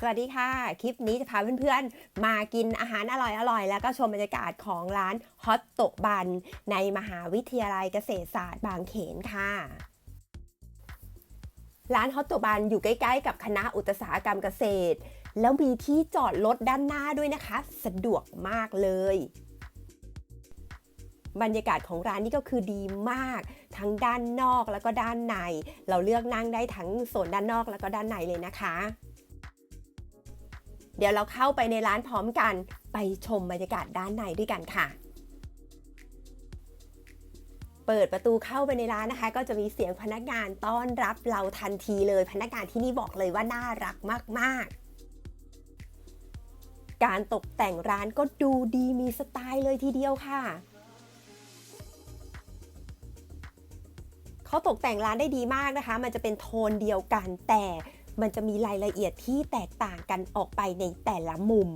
สวัสดีค่ะ คลิปนี้จะพาเพื่อนๆ มากินอาหารอร่อยๆ แล้วก็ชมบรรยากาศของร้านฮอตโตบัน ในมหาวิทยาลัยเกษตรศาสตร์บางเขนค่ะ ร้านฮอตโตบันอยู่ใกล้ๆ กับคณะอุตสาหกรรมเกษตร แล้วมีที่จอดรถด้านหน้าด้วยนะคะ สะดวกมากเลย บรรยากาศของร้านนี่ก็คือดีมาก ทั้งด้านนอกแล้วก็ด้านใน เราเลือกนั่งได้ทั้งโซนด้านนอกแล้วก็ด้านในเลยนะคะ เดี๋ยวเราเข้าไปในร้านพร้อมกัน ไปชมบรรยากาศด้านในด้วยกันค่ะ เปิดประตูเข้าไปในร้านนะคะ ก็จะมีเสียงพนักงานต้อนรับเราทันทีเลย พนักงานที่นี่บอกเลยว่าน่ารักมากๆการตกแต่งร้านก็ดูดีมีสไตล์เลยทีเดียวค่ะ เขาตกแต่งร้านได้ดีมากนะคะ มันจะเป็นโทนเดียวกันแต่ มันจะมีรายละเอียดที่แตกต่างกันออกไปในแต่ละมุม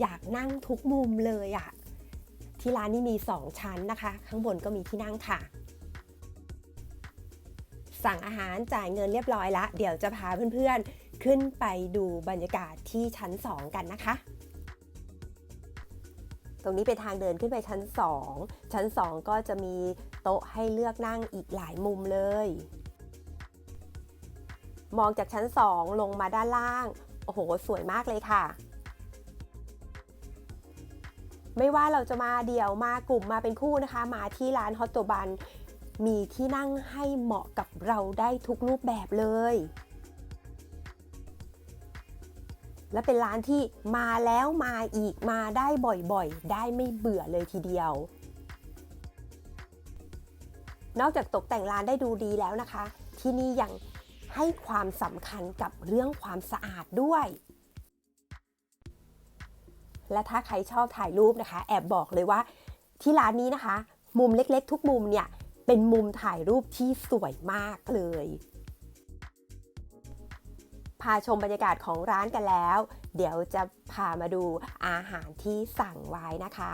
อยากนั่งทุกมุมเลยอะที่ร้านนี้มี 2 ชั้นนะคะ ข้างบนก็มีที่นั่งค่ะ สั่งอาหารจ่ายเงินเรียบร้อยละ เดี๋ยวจะพาเพื่อนๆ ขึ้นไปดูบรรยากาศที่ชั้น 2 กันนะคะตรงนี้เป็นทางเดินขึ้นไปชั้น 2 ชั้น 2 ก็จะมีโต๊ะให้เลือกนั่งอีกหลายมุมเลย มองจากชั้น 2 ลงมาด้านล่าง โอ้โห สวยมากเลยค่ะ ไม่ว่าเราจะมาเดี่ยวมากลุ่มมาเป็นคู่นะคะ มาที่ร้านฮอตโตบัน มีที่นั่งให้เหมาะกับเราได้ทุกรูปแบบเลย และเป็นร้านที่มาแล้วมาอีกมาได้บ่อยๆ ได้ไม่เบื่อเลยทีเดียวนอกจากตกแต่งร้านได้ดูดีแล้วนะคะ ที่นี่ยัง ให้ความสำคัญกับเรื่องความสะอาดด้วย และถ้าใครชอบถ่ายรูปนะคะ แอบบอกเลยว่า ที่ร้านนี้นะคะ มุมเล็กๆ ทุกมุมเนี่ย เป็นมุมถ่ายรูปที่สวยมากเลย พาชมบรรยากาศของร้านกันแล้ว เดี๋ยวจะพามาดูอาหารที่สั่งไว้นะคะ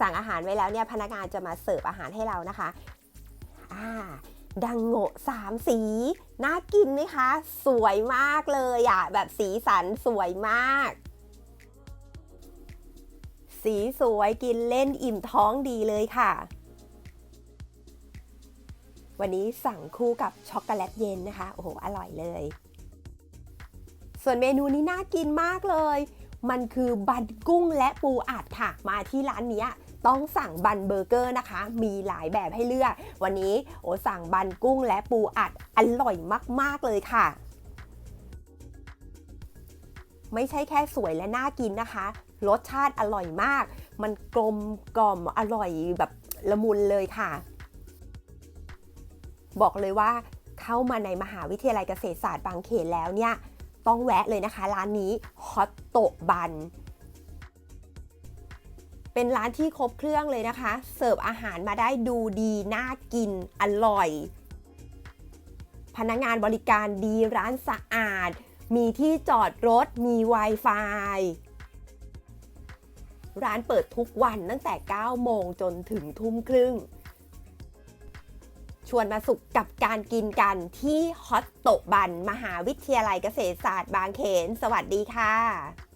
สั่งอาหารไว้แล้วเนี่ยพนักงานจะมาเสิร์ฟอาหารให้เรานะคะ อ่า ดังโงะสามสี น่ากินไหมคะ สวยมากเลยอะแบบสีสันสวยมาก สีสวยกินเล่นอิ่มท้องดีเลยค่ะ วันนี้สั่งคู่กับช็อกโกแลตเย็นนะคะ โอ้โห อร่อยเลย ส่วนเมนูนี้น่ากินมากเลย มันคือบันกุ้งและปูอัดค่ะ มาที่ร้านนี้ ต้องสั่งบันเบอร์เกอร์นะคะ มีหลายแบบให้เลือก วันนี้โอสั่งบันกุ้งและปูอัดอร่อยมาก ๆ เลยค่ะไม่ใช่แค่สวยและน่ากินนะคะ รสชาติอร่อยมาก มันกลมกล่อมอร่อยแบบละมุนเลยค่ะ บอกเลยว่าเข้ามาในมหาวิทยาลัยเกษตรศาสตร์บางเขนแล้วเนี่ย ต้องแวะเลยนะคะ ร้านนี้ฮอตโตบัน เป็นร้านที่ครบเครื่องเลยนะคะ เสิร์ฟอาหารมาได้ดูดี น่ากิน อร่อย พนักงานบริการดีร้านสะอาด มีที่จอดรถ มี Wi-Fi ร้านเปิดทุกวันตั้งแต่ 9 โมงจนถึงทุ่มครึ่ง ชวนมาสุขกับการกินกันที่ฮอตโตบัน มหาวิทยาลัยเกษตรศาสตร์บางเขน สวัสดีค่ะ